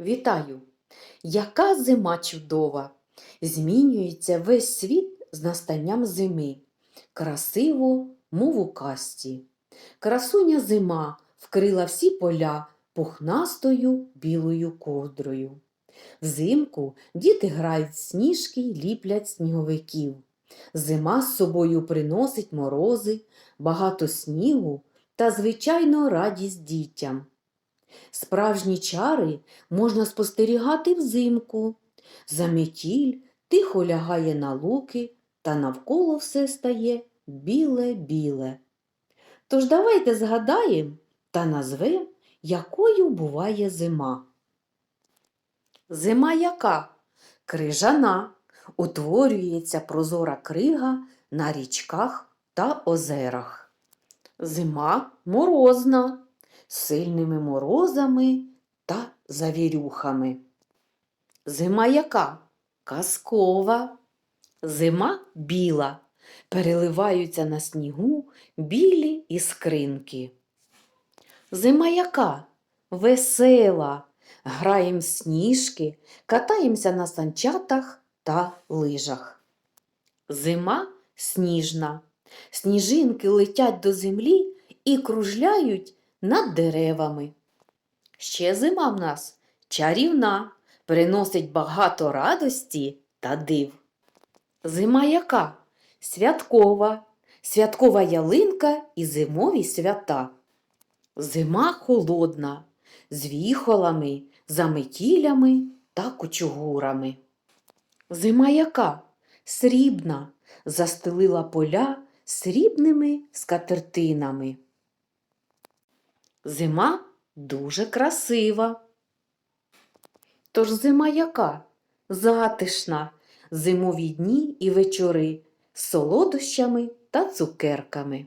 Вітаю! Яка зима чудова! Змінюється весь світ з настанням зими. Красиво, мов у касті. Красуня зима вкрила всі поля пухнастою білою ковдрою. Взимку діти грають сніжки й ліплять сніговиків. Зима з собою приносить морози, багато снігу та, звичайно, радість дітям. Справжні чари можна спостерігати взимку. Заметіль тихо лягає на луки, та навколо все стає біле-біле. Тож давайте згадаємо та назвемо, якою буває зима. Зима яка? Крижана. Утворюється прозора крига на річках та озерах. Зима морозна сильними морозами та завірюхами. Зима яка? Казкова. Зима біла. Переливаються на снігу білі іскринки. Зима яка? Весела. Граєм сніжки, катаємося на санчатах та лижах. Зима сніжна. Сніжинки летять до землі і кружляють над деревами. Ще зима в нас чарівна, приносить багато радості та див. Зима яка? Святкова, святкова ялинка і зимові свята. Зима холодна, з віхолами, заметілями та кучугурами. Зима яка? Срібна, застелила поля срібними скатертинами. Зима дуже красива. Тож зима яка? Затишна, зимові дні і вечори з солодощами та цукерками.